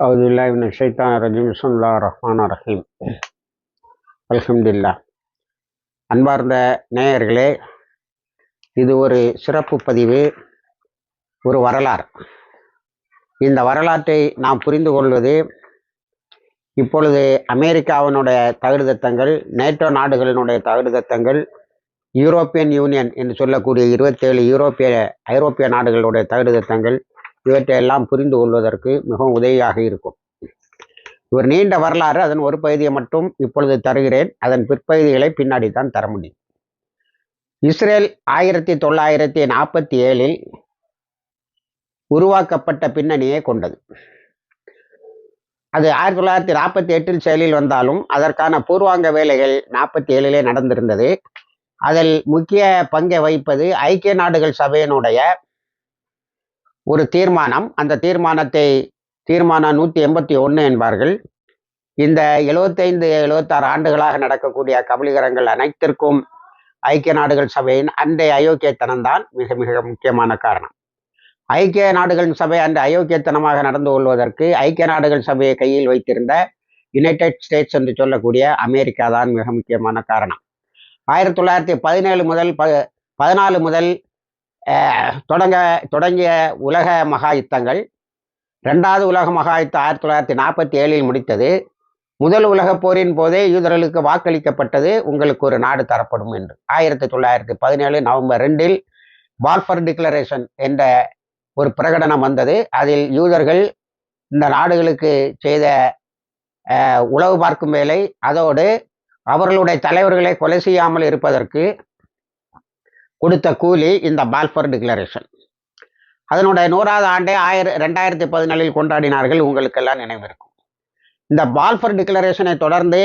அவுதுல்லாஹின் ஷைத்தான் ரஜீம் சுல்லா ரஹ்மான் ரஹீம் அல்ஹம்துல்லா அன்பார்ந்த நேயர்களே இது ஒரு சிறப்பு பதிவு ஒரு வரலாறு. இந்த வரலாற்றை நாம் புரிந்து கொள்வது இப்பொழுது அமெரிக்காவினுடைய தகுதித்தங்கள் நேட்டோ நாடுகளினுடைய தகுதித்தங்கள் யூரோப்பியன் யூனியன் என்று சொல்லக்கூடிய இருபத்தேழு யூரோப்பிய ஐரோப்பிய நாடுகளுடைய தகுதித்தங்கள் இவற்றையெல்லாம் புரிந்து கொள்வதற்கு மிகவும் உதவியாக இருக்கும். இவர் நீண்ட வரலாறு அதன் ஒரு பகுதியை மட்டும் இப்பொழுது தருகிறேன். அதன் பிற்பகுதிகளை பின்னாடி தான் தர முடியும். இஸ்ரேல் ஆயிரத்தி தொள்ளாயிரத்தி நாற்பத்தி ஏழில் உருவாக்கப்பட்ட பின்னணியை கொண்டது. அது ஆயிரத்தி தொள்ளாயிரத்தி நாற்பத்தி எட்டில் செயலில் வந்தாலும் அதற்கான பூர்வாங்க வேலைகள் நாற்பத்தி ஏழிலே நடந்திருந்தது. அதில் முக்கிய பங்கை வகிப்பது ஐக்கிய நாடுகள் சபையினுடைய ஒரு தீர்மானம் அந்த தீர்மானத்தை தீர்மானம் நூற்றி எண்பத்தி ஒன்று என்பார்கள். இந்த எழுபத்தைந்து எழுபத்தாறு ஆண்டுகளாக நடக்கக்கூடிய கபலீகரங்கள் அனைத்திற்கும் ஐக்கிய நாடுகள் சபையின் அன்றைய அயோக்கியத்தனம்தான் மிக மிக முக்கியமான காரணம். ஐக்கிய நாடுகள் சபை அன்று அயோக்கியத்தனமாக நடந்து கொள்வதற்கு ஐக்கிய நாடுகள் சபையை கையில் வைத்திருந்த யுனைடெட் ஸ்டேட்ஸ் என்று சொல்லக்கூடிய அமெரிக்கா தான் மிக முக்கியமான காரணம். ஆயிரத்தி தொள்ளாயிரத்தி பதினேழு முதல் ப பதினாலு முதல் தொடங்க தொடங்கிய உலக மகா யுத்தங்கள் ரெண்டாவது உலக மகா யுத்தம் ஆயிரத்தி தொள்ளாயிரத்தி நாற்பத்தி ஏழில் முடித்தது. முதல் உலகப் போரின் போதே யூதர்களுக்கு வாக்களிக்கப்பட்டது. உங்களுக்கு ஒரு நாடு தரப்படும் என்று. ஆயிரத்தி தொள்ளாயிரத்தி பதினேழு நவம்பர் ரெண்டில் பால்ஃபர் டிக்ளரேஷன் என்ற ஒரு பிரகடனம் வந்தது. அதில் யூதர்கள் இந்த நாடுகளுக்கு செய்த உளவு பார்க்கும் வேலை. அதோடு அவர்களுடைய தலைவர்களை கொலை செய்யாமல் இருப்பதற்கு கொடுத்த கூலி இந்த பால்ஃபர் டிக்ளரேஷன். அதனுடைய நூறாவது ஆண்டே ஆயிர ரெண்டாயிரத்தி பதினாலில் கொண்டாடினார்கள். உங்களுக்கெல்லாம் நினைவிருக்கும் இந்த பால்ஃபர் டிக்ளரேஷனை தொடர்ந்து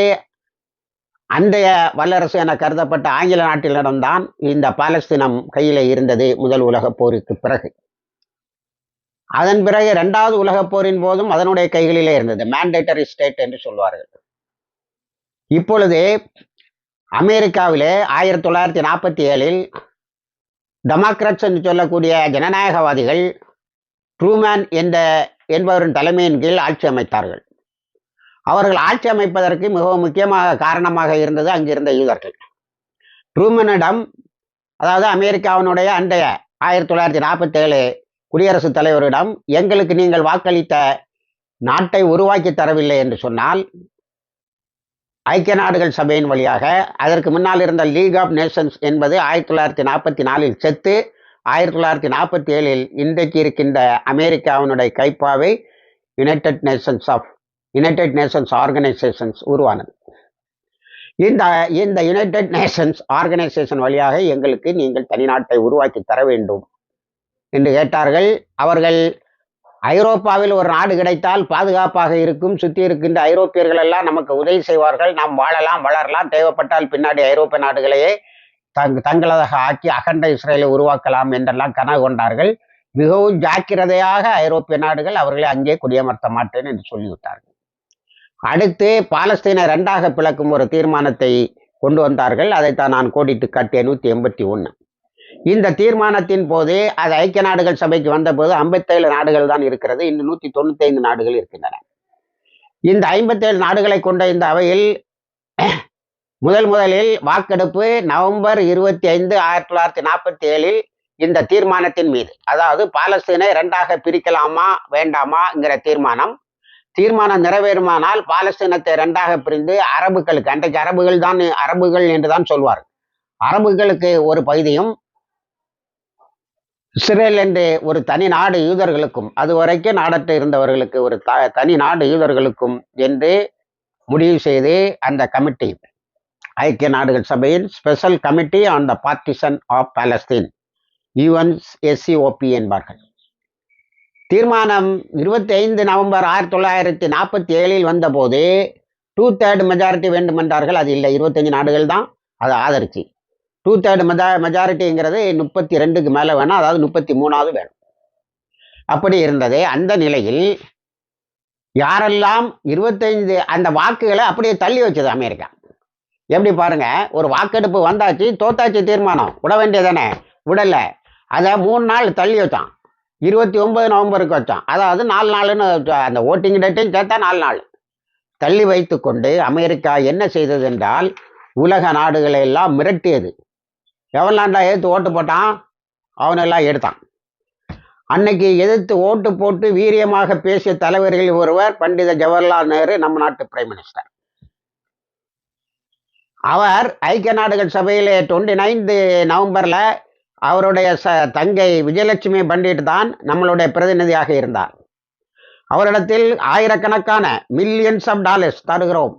அந்தைய வல்லரசு என கருதப்பட்ட ஆங்கில நாட்டிலிடம்தான் இந்த பாலஸ்தீனம் கையில் இருந்தது முதல் உலகப் போருக்கு பிறகு. அதன் பிறகு இரண்டாவது உலகப் போரின் போதும் அதனுடைய கைகளிலே இருந்தது. மேண்டேட்டரி ஸ்டேட் என்று சொல்வார்கள். இப்பொழுது அமெரிக்காவிலே ஆயிரத்தி தொள்ளாயிரத்தி நாற்பத்தி ஏழில் டெமோக்ராட்ஸ் என்று சொல்லக்கூடிய ஜனநாயகவாதிகள் ட்ரூமேன் என்ற என்பவரின் தலைமையின் கீழ் ஆட்சி அமைத்தார்கள். அவர்கள் ஆட்சி அமைப்பதற்கு மிகவும் முக்கியமாக காரணமாக இருந்தது அங்கிருந்த யூதர்கள். ட்ரூமனிடம் அதாவது அமெரிக்காவினுடைய அண்டைய ஆயிரத்தி தொள்ளாயிரத்தி நாற்பத்தி ஏழு குடியரசுத் தலைவரிடம் எங்களுக்கு நீங்கள் வாக்களித்த நாட்டை உருவாக்கி தரவில்லை என்று சொன்னால் ஐக்கிய நாடுகள் சபையின் வழியாக அதற்கு முன்னால் இருந்த லீக் ஆஃப் நேஷன்ஸ் என்பது ஆயிரத்தி தொள்ளாயிரத்தி நாற்பத்தி நாலில் செத்து ஆயிரத்தி தொள்ளாயிரத்தி நாற்பத்தி ஏழில் இன்றைக்கு இருக்கின்ற அமெரிக்காவினுடைய கைப்பாவை united nations of united nations organisations உருவானது. இந்த இந்த யுனைடெட் நேஷன்ஸ் ஆர்கனைசேஷன் வழியாக எங்களுக்கு நீங்கள் தனிநாட்டை உருவாக்கி தர வேண்டும் என்று கேட்டார்கள். அவர்கள் ஐரோப்பாவில் ஒரு நாடு கிடைத்தால் பாதுகாப்பாக இருக்கும் சுற்றி இருக்கின்ற ஐரோப்பியர்கள் எல்லாம் நமக்கு உதவி செய்வார்கள். நாம் வாழலாம் வளரலாம். தேவைப்பட்டால் பின்னாடி ஐரோப்பிய நாடுகளையே தங் தங்களதாக ஆக்கி அகண்ட இஸ்ரேலை உருவாக்கலாம் என்றெல்லாம் கனவு கொண்டார்கள். மிகவும் ஜாக்கிரதையாக ஐரோப்பிய நாடுகள் அவர்களை அங்கே குடியமர்த்த மாட்டேன் என்று சொல்லிவிட்டார்கள். அடுத்து பாலஸ்தீனை ரெண்டாக பிளக்கும் ஒரு தீர்மானத்தை கொண்டு வந்தார்கள். அதைத்தான் நான் கோடிட்டு காட்டிய நூற்றி எண்பத்தி ஒன்று இந்த தீர்மானத்தின் போது அது ஐக்கிய நாடுகள் சபைக்கு வந்தபோது ஐம்பத்தேழு நாடுகள் தான் இருக்கிறது. இன்னும் நூற்றி தொண்ணூத்தி ஐந்து நாடுகள் இருக்கின்றன. இந்த ஐம்பத்தேழு நாடுகளை கொண்ட இந்த அவையில் முதல் முதலில் வாக்கெடுப்பு நவம்பர் இருபத்தி ஐந்து ஆயிரத்தி தொள்ளாயிரத்தி நாற்பத்தி ஏழில் இந்த தீர்மானத்தின் மீது. அதாவது பாலஸ்தீனை இரண்டாக பிரிக்கலாமா வேண்டாமாங்கிற தீர்மானம். தீர்மானம் நிறைவேறுமானால் பாலஸ்தீனத்தை இரண்டாக பிரிந்து அரபுகளுக்கு அன்றைக்கு அரபுகள் தான் அரபுகள் என்று தான் சொல்வார் அரபுகளுக்கு ஒரு பகுதியும் இஸ்ரேல் என்று ஒரு தனி நாடு யூதர்களுக்கும் அது வரைக்கும் நாடற்று இருந்தவர்களுக்கு ஒரு த தனி நாடு யூதர்களுக்கும் என்று முடிவு செய்து அந்த கமிட்டி ஐக்கிய நாடுகள் சபையின் special committee on the partition of Palestine UNSCOP என்பார்கள். தீர்மானம் இருபத்தி ஐந்து நவம்பர் ஆயிரத்தி தொள்ளாயிரத்தி நாற்பத்தி ஏழில் வந்தபோது டூ தேர்ட் மெஜாரிட்டி வேண்டுமென்றார்கள். அது இல்லை இருபத்தஞ்சு நாடுகள் தான். அதை ஆதரிச்சு. டூ தேர்ட் மெஜா மெஜாரிட்டிங்கிறது முப்பத்தி ரெண்டுக்கு மேலே வேணும் அதாவது முப்பத்தி மூணாவது வேணும். அப்படி இருந்தது அந்த நிலையில் யாரெல்லாம் இருபத்தைந்து அந்த வாக்குகளை அப்படியே தள்ளி வச்சது அமெரிக்கா. எப்படி பாருங்க ஒரு வாக்கெடுப்பு வந்தாச்சு தோத்தாச்சு தீர்மானம். விட வேண்டியதானே? விடலை. அதை மூணு நாள் தள்ளி வச்சான். இருபத்தி ஒன்பது நவம்பருக்கு வச்சான். அதாவது நாலு நாளுன்னு அந்த ஓட்டிங் டேட்டையும் சேர்த்தா நாலு நாள். தள்ளி வைத்து கொண்டு அமெரிக்கா என்ன செய்தது என்றால் உலக நாடுகளை எல்லாம் மிரட்டியது. எவன்லாண்டா எதிர்த்து ஓட்டு போட்டான். அவனெல்லாம் எடுத்தான். அன்னைக்கு எதிர்த்து ஓட்டு போட்டு வீரியமாக பேசிய தலைவர்கள் ஒருவர் பண்டித ஜவஹர்லால் நேரு நம்ம நாட்டு பிரைம் மினிஸ்டர் அவர் ஐக்கிய நாடுகள் சபையிலே டுவெண்ட்டி நைன்த்து நவம்பரில் அவருடைய ச தங்கை விஜயலட்சுமி பண்டிட் தான் நம்மளுடைய பிரதிநிதியாக இருந்தார். அவரிடத்தில் ஆயிரக்கணக்கான மில்லியன்ஸ் ஆஃப் டாலர்ஸ் தருகிறோம்.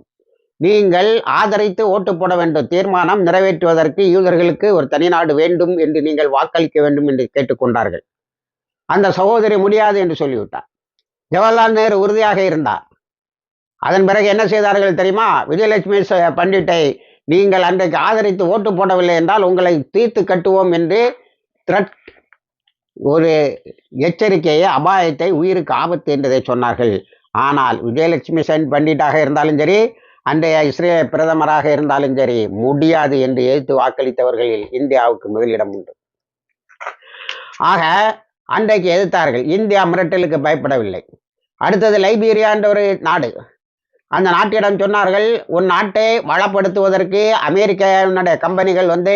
நீங்கள் ஆதரித்து ஓட்டு போட வேண்டும். தீர்மானம் நிறைவேற்றுவதற்கு யூதர்களுக்கு ஒரு தனிநாடு வேண்டும் என்று நீங்கள் வாக்களிக்க வேண்டும் என்று கேட்டுக்கொண்டார்கள். அந்த சகோதரி முடியாது என்று சொல்லிவிட்டார் ஜவஹர்லால் நேரு உறுதியாக இருந்தார். அதன் பிறகு என்ன செய்தார்கள் தெரியுமா? விஜயலட்சுமி பண்டிட்டை நீங்கள் அன்றைக்கு ஆதரித்து ஓட்டு போடவில்லை என்றால் உங்களை தீர்த்து கட்டுவோம் என்று த்ரட் ஒரு எச்சரிக்கையை அபாயத்தை உயிருக்கு ஆபத்து என்றதை சொன்னார்கள். ஆனால் விஜயலட்சுமி சென் பண்டிட்டாக இருந்தாலும் சரி அன்றைய இஸ்ரேல் பிரதமராக இருந்தாலும் சரி முடியாது என்று எதிர்த்து வாக்களித்தவர்களில் இந்தியாவுக்கு முதலிடம் உண்டு. ஆக அன்றைக்கு எதிர்த்தார்கள் இந்தியா மிரட்டலுக்கு பயப்படவில்லை. அடுத்தது லைபீரியா என்ற ஒரு நாடு. அந்த நாட்டிடம் சொன்னார்கள் உன் நாட்டை வளப்படுத்துவதற்கு அமெரிக்கனுடைய கம்பெனிகள் வந்து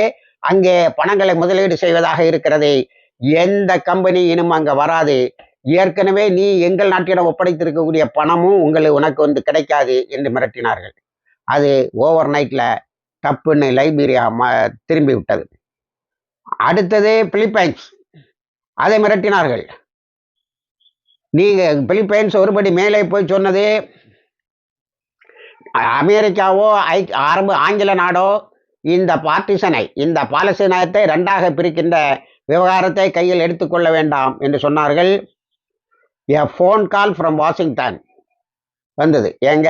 அங்கே பணங்களை முதலீடு செய்வதாக இருக்கிறது. எந்த கம்பெனி இனும் அங்கே வராது. ஏற்கனவே நீ எங்கள் நாட்டிடம் ஒப்படைத்திருக்கக்கூடிய பணமும் உங்களுக்கு உனக்கு வந்து கிடைக்காது என்று மிரட்டினார்கள். அது ஓவர் நைட்டில் டப்புன்னு லைபீரியா ம திரும்பி விட்டது. அடுத்தது பிலிப்பைன்ஸ். அதை மிரட்டினார்கள். நீங்கள் பிலிப்பைன்ஸ் ஒருபடி மேலே போய் சொன்னது அமெரிக்காவோ ஐ அரபு ஆங்கில நாடோ இந்த பார்ட்டிசனை இந்த பாலஸ்தீனத்தை ரெண்டாக பிரிக்கின்ற விவகாரத்தை கையில் எடுத்துக்கொள்ள வேண்டாம் என்று சொன்னார்கள். A phone call from Washington வந்தது. எங்க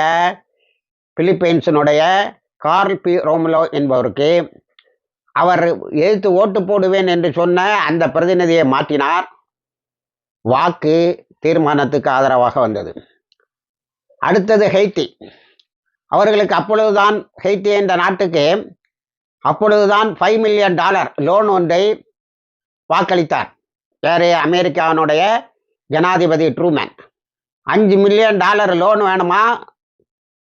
பிலிப்பைன்ஸினுடைய கார்ல் பி ரோம்லோ என்பவருக்கு அவர் எதிர்த்து ஓட்டு போடுவேன் என்று சொன்ன அந்த பிரதிநிதியை மாற்றினார். வாக்கு தீர்மானத்துக்கு ஆதரவாக வந்தது. அடுத்தது ஹெய்த்தி அவர்களுக்கு அப்பொழுதுதான் ஹெய்த்தி என்ற நாட்டுக்கு அப்பொழுதுதான் ஃபைவ் மில்லியன் டாலர் லோன் ஒன்றை வாக்களித்தார். வேறு அமெரிக்காவினுடைய ஜனாதிபதி ட்ரூமேன் அஞ்சு மில்லியன் டாலர் லோன் வேணுமா?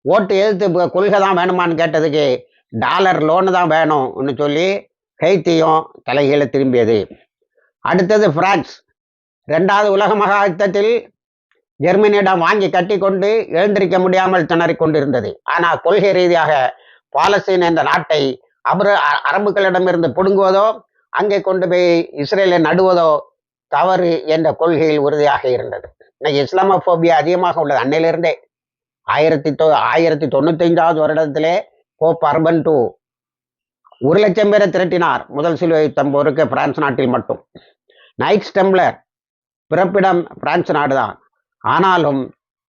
ஓட்டு எதிர்த்து கொள்கை தான் வேணுமான்னு கேட்டதுக்கு டாலர் லோனு தான் வேணும்னு சொல்லி ஹெய்த்தியும் தலைகீழ திரும்பியது. அடுத்தது பிரான்ஸ் ரெண்டாவது உலக மகாயுத்தத்தில் ஜெர்மனியிடம் வாங்கி கட்டி கொண்டு எழுந்திருக்க முடியாமல் திணறி கொண்டிருந்தது. ஆனால் கொள்கை ரீதியாக பாலஸ்தீன் என்ற நாட்டை அபர அரபுகளிடமிருந்து பிடுங்குவதோ அங்கே கொண்டு போய் இஸ்ரேலை நடுவதோ தவறு என்ற கொள்கையில் உறுதியாக இருந்தது. இன்னைக்கு இஸ்லாமோபியா அதிகமாக உள்ளது. அன்னையிலிருந்தே ஆயிரத்தி தொ ஆயிரத்தி தொண்ணூத்தைந்தாவது வருடத்திலே போப் அர்பன் டூ ஒரு லட்சம் பேரை திரட்டினார். முதல் சிலுவை யுத்தம் போருக்கு பிரான்ஸ் நாட்டில் மட்டும். நைட் ஸ்டெம்ப்ளர் பிறப்பிடம் பிரான்ஸ் நாடுதான். ஆனாலும்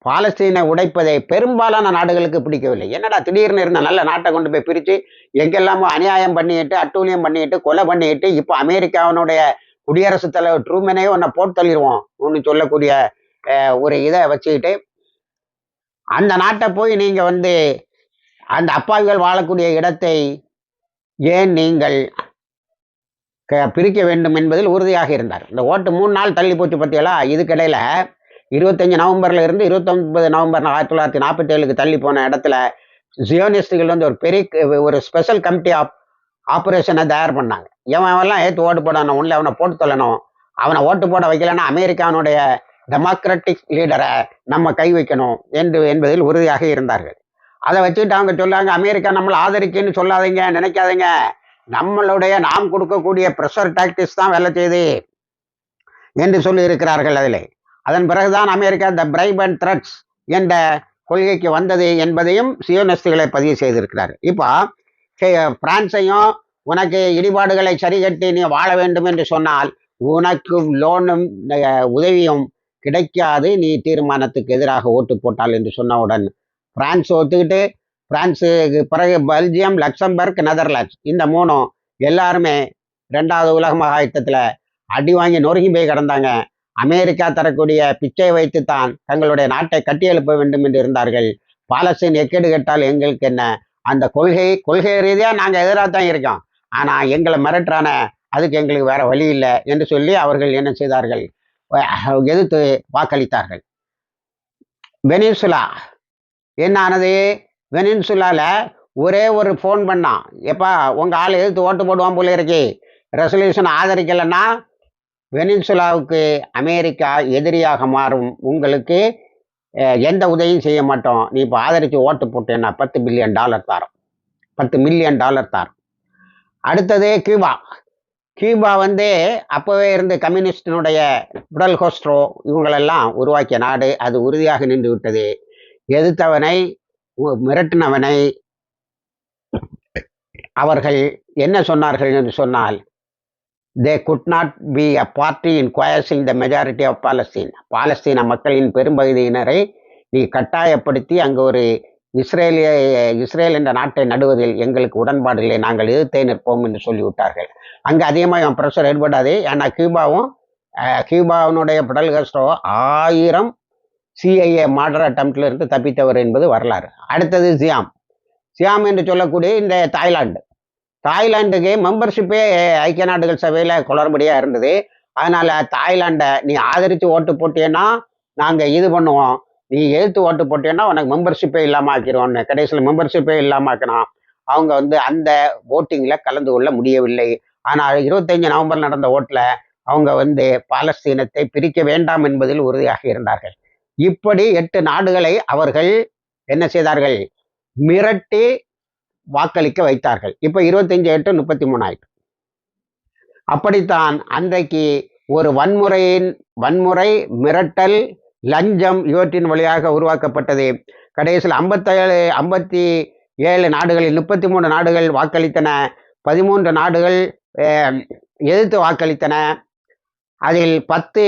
பாலஸ்தீனை உடைப்பதை பெரும்பாலான நாடுகளுக்கு பிடிக்கவில்லை. என்னடா திடீர்னு இருந்த நல்ல நாட்டை கொண்டு போய் பிரித்து எங்கெல்லாமோ அநியாயம் பண்ணிட்டு அட்டூழியம் பண்ணிட்டு கொலை பண்ணிட்டு இப்போ அமெரிக்காவினுடைய குடியரசுத் தலைவர் ட்ரூமனே உன்னை போட்டு தள்ளிடுவோம் ஒன்று சொல்லக்கூடிய ஒரு இதை வச்சுக்கிட்டு அந்த நாட்டை போய் நீங்கள் வந்து அந்த அப்பாவிகள் வாழக்கூடிய இடத்தை ஏன் நீங்கள் பிரிக்க வேண்டும் என்பதில் உறுதியாக இருந்தார். இந்த ஓட்டு மூணு நாள் தள்ளி போச்சு பார்த்தீங்களா இதுக்கிடையில் இருபத்தஞ்சி நவம்பரில் இருந்து இருபத்தொன்பது நவம்பர் ஆயிரத்தி தொள்ளாயிரத்தி நாற்பத்தி ஏழுக்கு தள்ளி போன இடத்துல ஜியோனிஸ்டுகள் வந்து ஒரு பெரிய ஒரு ஸ்பெஷல் கமிட்டி ஆஃப் ஆப்ரேஷனை தயார் பண்ணாங்க. இவன் ஏற்று ஓட்டு போடணும் ஒன்றில் அவனை போட்டு தொல்லணும் அவனை ஓட்டு போட வைக்கலன்னா அமெரிக்கானுடைய டெமோக்ராட்டிக் லீடரை நம்ம கை வைக்கணும் என்று என்பதில் உறுதியாக இருந்தார்கள். அதை வச்சுட்டு அவங்க சொல்லாங்க அமெரிக்கா நம்மளை ஆதரிக்குன்னு சொல்லாதீங்க நினைக்காதீங்க. நம்மளுடைய நாம் கொடுக்கக்கூடிய ப்ரெஷர் டாக்டிக்ஸ் தான் வேலை செய்யுது. என்று சொல்லி இருக்கிறார்கள் அதில். அதன் பிறகுதான் America the bribe and threats என்ற கொள்கைக்கு வந்தது என்பதையும் சியோனஸ்துகளை பதிவு செய்திருக்கிறார் இப்போ பிரான்ஸையும் உனக்கு இடிபாடுகளை சரிகட்டி நீ வாழ வேண்டும் என்று சொன்னால் உனக்கு லோனும் உதவியும் கிடைக்காது. நீ தீர்மானத்துக்கு எதிராக ஓட்டு போட்டால் என்று சொன்னவுடன் பிரான்ஸ் ஒத்துக்கிட்டு பிரான்ஸுக்கு பிறகு பெல்ஜியம் லக்சம்பர்க் நெதர்லாண்ட்ஸ் இந்த மூணும் எல்லாருமே ரெண்டாவது உலக மகாயுத்தத்தில் அடி வாங்கி நொறுங்கி போய் கிடந்தாங்க. அமெரிக்கா தரக்கூடிய பிச்சை வைத்து தான் தங்களுடைய நாட்டை கட்டியெழுப்ப வேண்டும் என்று இருந்தார்கள். பாலஸ்தீன் எக்கேடு கேட்டால் எங்களுக்கு என்ன? அந்த கொள்கை கொள்கை ரீதியாக நாங்கள் எதிராக தான் இருக்கோம். ஆனால் எங்களை மிரட்டுறான அதுக்கு எங்களுக்கு வேற வழி இல்லை என்று சொல்லி அவர்கள் என்ன செய்தார்கள்? எதிர்த்து வாக்களித்தார்கள். வெனிசுலா என்ன ஆனது? ஒரே ஒரு ஃபோன் பண்ணான் எப்பா உங்கள் ஆள் எதிர்த்து ஓட்டு போடுவான் போல இருக்கு. ரெசல்யூஷன் ஆதரிக்கலைன்னா வெனிசுலாவுக்கு அமெரிக்கா எதிரியாக மாறும். உங்களுக்கு எந்த உதவியும் செய்ய மாட்டோம். நீ இப்போ ஆதரித்து ஓட்டு போட்டேன்னா பத்து பில்லியன் டாலர் தாரோம். பத்து மில்லியன் டாலர் தாரோம். அடுத்தது கியூபா. கியூபா வந்து அப்போவே இருந்து கம்யூனிஸ்டினுடைய புடல் ஹோஸ்ட்ரோ இவங்களெல்லாம் உருவாக்கிய நாடு. அது உறுதியாக நின்று விட்டது. எதிர்த்தவனை மிரட்டினவனை அவர்கள் என்ன சொன்னார்கள் என்று சொன்னால் they could not be a party in coercing the majority of Palestine பாலஸ்தீன மக்களின் பெரும்பகுதியினரை நீ கட்டாயப்படுத்தி அங்கு ஒரு இஸ்ரேலிய இஸ்ரேல் என்ற நாட்டை நடுவதில் எங்களுக்கு உடன்பாடு இல்லை. நாங்கள் எதிர்த்தே நிற்போம் என்று சொல்லிவிட்டார்கள். அங்கே அதிகமாக ப்ரெஷர் ஏற்படாது ஏன்னா கியூபாவும் கியூபாவினுடைய பிடல் கஸ்டோ ஆயிரம் சிஐஏ மாடர் அட்டம்ப்டில் இருந்து தப்பித்தவர் என்பது வரலாறு. அடுத்தது சியாம். சியாம் என்று சொல்லக்கூடிய இந்த தாய்லாந்து. தாய்லாந்துக்கு மெம்பர்ஷிப்பே ஐக்கிய நாடுகள் சபையில் குளறுபடியாக இருந்தது. அதனால் தாய்லாண்டை நீ ஆதரித்து ஓட்டு போட்டியன்னா நாங்கள் இது பண்ணுவோம். நீ எதிர்த்து ஓட்டு போட்டீன்னா உனக்கு மெம்பர்ஷிப்பே இல்லாமல் ஆக்கிடுவோம்னு கடைசியில் மெம்பர்ஷிப்பே இல்லாமல் ஆக்கினோம் அவங்க வந்து அந்த ஓட்டிங்கில் கலந்து கொள்ள முடியவில்லை. ஆனால் இருபத்தஞ்சு நவம்பர் நடந்த ஓட்டில் அவங்க வந்து பாலஸ்தீனத்தை பிரிக்க வேண்டாம் என்பதில் உறுதியாக இருந்தார்கள். இப்படி எட்டு நாடுகளை அவர்கள் என்ன செய்தார்கள்? மிரட்டி வாக்களிக்க வைத்தார்கள். இப்போ இருபத்தஞ்சு எட்டு முப்பத்தி மூணாயிரம் அப்படித்தான் அன்றைக்கு ஒரு வன்முறையின் வன்முறை மிரட்டல் லஞ்சம் இவற்றின் வழியாக உருவாக்கப்பட்டது. கடைசியில் ஐம்பத்தேழு ஐம்பத்தி ஏழு நாடுகளில் முப்பத்தி மூணு நாடுகள் வாக்களித்தன. பதிமூன்று நாடுகள் எதிர்த்து வாக்களித்தன. அதில் பத்து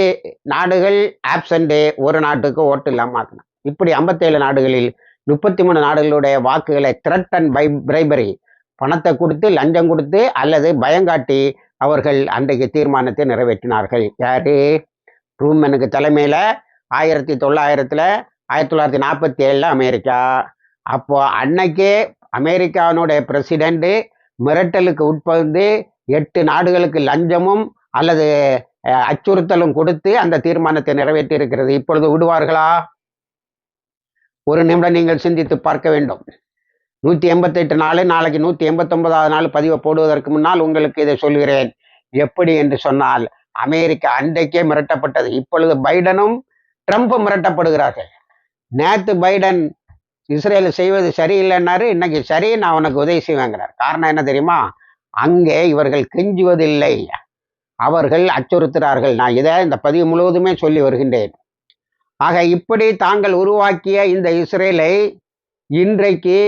நாடுகள் ஆப்சண்ட்டு ஒரு நாட்டுக்கு ஓட்டு இல்லாமல் ஆக்கின. இப்படி ஐம்பத்தேழு நாடுகளில் முப்பத்தி மூணு நாடுகளுடைய வாக்குகளை த்ரெட் அண்ட் பை பிரைபரி பணத்தை கொடுத்து லஞ்சம் கொடுத்து அல்லது பயங்காட்டி அவர்கள் அன்றைக்கு தீர்மானத்தை நிறைவேற்றினார்கள். யாரு? ட்ரூமனுக்கு தலைமையில் ஆயிரத்தி தொள்ளாயிரத்தில் ஆயிரத்தி தொள்ளாயிரத்தி நாற்பத்தி ஏழில் அமெரிக்கா. அப்போ அன்னைக்கே அமெரிக்கானுடைய பிரசிடெண்ட்டு மிரட்டலுக்கு உட்பந்து எட்டு நாடுகளுக்கு லஞ்சமும் அல்லது அச்சுறுத்தலும் கொடுத்து அந்த தீர்மானத்தை நிறைவேற்றி இருக்கிறது இப்பொழுது விடுவார்களா? ஒரு நிமிடம் நீங்கள் சிந்தித்து பார்க்க வேண்டும். நூற்றி எண்பத்தெட்டு நாள் நாளைக்கு நூற்றி எண்பத்தொன்பதாவது நாள் பதிவை போடுவதற்கு முன்னால் உங்களுக்கு இதை சொல்கிறேன். எப்படி என்று சொன்னால் அமெரிக்கா அன்றைக்கே மிரட்டப்பட்டது. இப்பொழுது பைடனும் ட்ரம்ப்பும் மிரட்டப்படுகிறார்கள். நேத்து பைடன் இஸ்ரேல் செய்வது சரியில்லைன்னாரு இன்னைக்கு சரி நான் உனக்கு உதவி செய்வேங்கிறார் காரணம் என்ன தெரியுமா? அங்கே இவர்கள் கெஞ்சுவதில்லை. அவர்கள் அச்சுறுத்துகிறார்கள். நான் இதை இந்த பதிவு முழுவதுமே சொல்லி வருகின்றேன். ஆக இப்படி தாங்கள் உருவாக்கிய இந்த இஸ்ரேலை இன்றைக்கு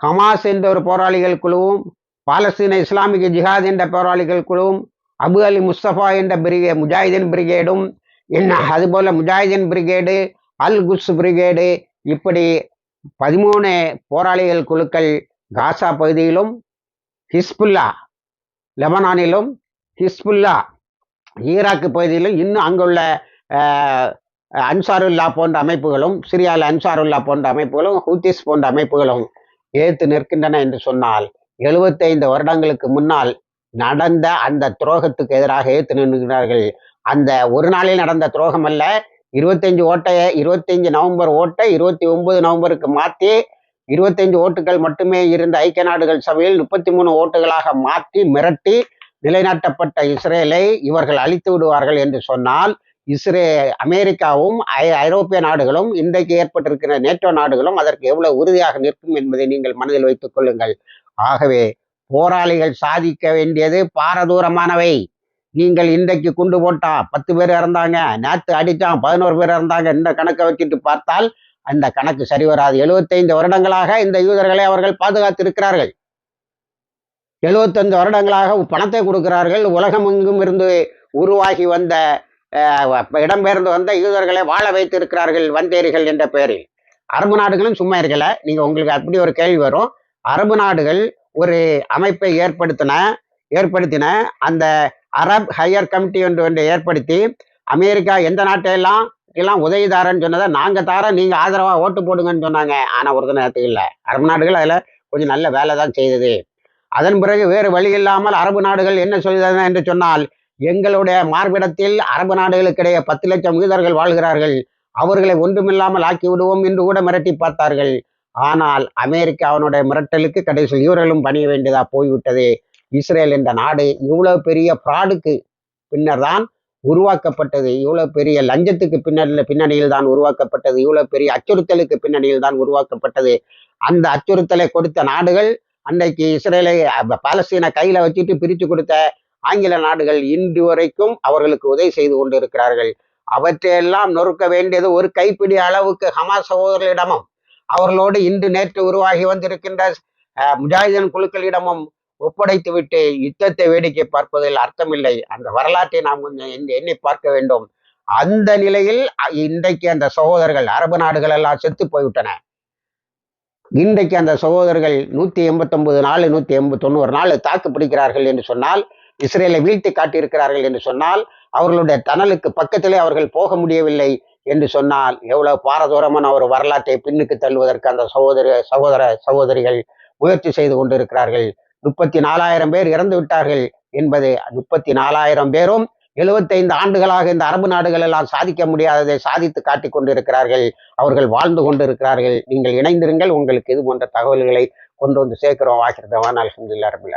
ஹமாஸ் என்ற ஒரு போராளிகள் குழுவும் பாலஸ்தீன இஸ்லாமிக ஜிஹாத் என்ற போராளிகள் குழுவும் அபு அலி முஸ்தபா என்ற பிரிகே முஜாஹிதீன் பிரிகேடும் என்ன அதுபோல Mujahideen brigade Al Quds brigade இப்படி பதிமூணு போராளிகள் குழுக்கள் காசா பகுதியிலும் ஹிஸ்புல்லா லெபனானிலும் ஹிஸ்புல்லா ஈராக்கு பகுதியிலும் இன்னும் அங்குள்ள அன்சாருல்லா போன்ற அமைப்புகளும் சிரியாவில் அன்சாருல்லா போன்ற அமைப்புகளும் ஹூத்திஸ் போன்ற அமைப்புகளும் ஏற்று நிற்கின்றன என்று சொன்னால் எழுபத்தைந்து வருடங்களுக்கு முன்னால் நடந்த அந்த துரோகத்துக்கு எதிராக ஏற்று நின்றுகிறார்கள் அந்த ஒரு நாளில் நடந்த துரோகம் அல்ல இருபத்தஞ்சு ஓட்டையை இருபத்தஞ்சு நவம்பர் ஓட்டை இருபத்தி ஒன்பது நவம்பருக்கு மாற்றி இருபத்தஞ்சு ஓட்டுகள் மட்டுமே இருந்த ஐக்கிய நாடுகள் சபையில் முப்பத்தி மூணு ஓட்டுகளாக மாற்றி மிரட்டி நிலைநாட்டப்பட்ட இஸ்ரேலை இவர்கள் அழித்து விடுவார்கள் என்று சொன்னால் இஸ்ரே அமெரிக்காவும் ஐ- ஐரோப்பிய நாடுகளும் இன்றைக்கு ஏற்பட்டிருக்கிற நேட்டோ நாடுகளும் அதற்கு எவ்வளவு உறுதியாக நிற்கும் என்பதை நீங்கள் மனதில் வைத்துக் கொள்ளுங்கள். ஆகவே போராளிகள் சாதிக்க வேண்டியது பாரதூரமானவை. நீங்கள் இன்றைக்கு குண்டு போட்டா பத்து பேர் இறந்தாங்க நேத்து அடித்தான் பதினோரு பேர் இறந்தாங்க இந்த கணக்கை வச்சுட்டு பார்த்தால் அந்த கணக்கு சரி வராது. எழுபத்தைந்து வருடங்களாக இந்த யூதர்களை அவர்கள் பாதுகாத்திருக்கிறார்கள். எழுபத்தஞ்சு வருடங்களாக பணத்தை கொடுக்கிறார்கள். உலகமெங்கும் இருந்து உருவாகி வந்த இடம்பெயர்ந்து வந்த யூதர்களை வாழ வைத்திருக்கிறார்கள் வந்தேரிகள் என்ற பெயரில். அரபு நாடுகளும் சும்மா இருக்கல. நீங்கள் உங்களுக்கு அப்படி ஒரு கேள்வி வரும். அரபு நாடுகள் ஒரு அமைப்பை ஏற்படுத்தின ஏற்படுத்தின அந்த அரப் ஹையர் கமிட்டி ஒன்று ஒன்று ஏற்படுத்தி அமெரிக்கா எந்த நாட்டையெல்லாம் எல்லாம் உதவி தாரேன்னு சொன்னதை நாங்கள் தார நீங்கள் ஆதரவாக ஓட்டு போடுங்கன்னு சொன்னாங்க. ஆனால் ஒரு நேரத்துக்கு இல்லை. அரபு நாடுகள் அதில் கொஞ்சம் நல்ல வேலை தான் செய்தது. அதன் பிறகு வேறு வழி இல்லாமல் அரபு நாடுகள் என்ன செய்தன என்று சொன்னால் எங்களுடைய மார்பிடத்தில் அரபு நாடுகளுக்கிடையே பத்து லட்சம் யூதர்கள் வாழ்கிறார்கள். அவர்களை ஒன்றுமில்லாமல் ஆக்கி விடுவோம் என்று கூட மிரட்டி பார்த்தார்கள். ஆனால் அமெரிக்கா அவனுடைய மிரட்டலுக்கு கடைசியில் இவர்களும் பணிய வேண்டியதா போய்விட்டது. இஸ்ரேல் என்ற நாடு இவ்வளவு பெரிய ஃப்ராடுக்கு பின்னர் தான் உருவாக்கப்பட்டது. இவ்வளவு பெரிய லஞ்சத்துக்கு பின்னணி பின்னணியில் தான் உருவாக்கப்பட்டது. இவ்வளவு பெரிய அச்சுறுத்தலுக்கு பின்னணியில் தான் உருவாக்கப்பட்டது. அந்த அச்சுறுத்தலை கொடுத்த நாடுகள் அன்றைக்கு இஸ்ரேலை பாலஸ்தீனை கையில வச்சுட்டு பிரித்து கொடுத்த ஆங்கில நாடுகள் இன்று வரைக்கும் அவர்களுக்கு உதவி செய்து கொண்டிருக்கிறார்கள். அவற்றையெல்லாம் நொறுக்க வேண்டியது ஒரு கைப்பிடி அளவுக்கு ஹமாஸ் சகோதரர்களிடமும் அவர்களோடு இன்று நேற்று உருவாகி வந்திருக்கின்ற அஹ், முஜாஹிதீன் குழுக்களிடமும் ஒப்படைத்துவிட்டு யுத்தத்தை வேடிக்கை பார்ப்பதில் அர்த்தமில்லை. அந்த வரலாற்றை நாம் கொஞ்சம் எண்ணி- எண்ணி பார்க்க வேண்டும். அந்த நிலையில் இன்றைக்கு அந்த சகோதரர்கள் அரபு நாடுகள் எல்லாம் செத்து போய்விட்டன. இன்றைக்கு அந்த சகோதரர்கள் நூத்தி எண்பத்தொன்பது நாள் நூத்தி எண்பத்தி தொண்ணூறு நாள் தாக்கு பிடிக்கிறார்கள் என்று சொன்னால் இஸ்ரேலை வீழ்த்தி காட்டியிருக்கிறார்கள் என்று சொன்னால் அவர்களுடைய தணலுக்கு பக்கத்திலே அவர்கள் போக முடியவில்லை என்று சொன்னால் எவ்வளவு பாரதூரமான ஒரு வரலாற்றை பின்னுக்கு தள்ளுவதற்கு அந்த சகோதர சகோதர சகோதரிகள் முயற்சி செய்து கொண்டிருக்கிறார்கள். முப்பத்தி நாலாயிரம் பேர் இறந்து விட்டார்கள் என்பது முப்பத்தி நாலாயிரம் பேரும் எழுபத்தைந்து ஆண்டுகளாக இந்த அரபு நாடுகள் எல்லாம் சாதிக்க முடியாததை சாதித்து காட்டிக் கொண்டிருக்கிறார்கள். அவர்கள் வாழ்ந்து கொண்டிருக்கிறார்கள். நீங்கள் இணைந்திருங்கள். உங்களுக்கு இது போன்ற தகவல்களை கொண்டு வந்து சேர்க்கிறோம். வாக்கிறதவான் அலமதுல்லா ரபில்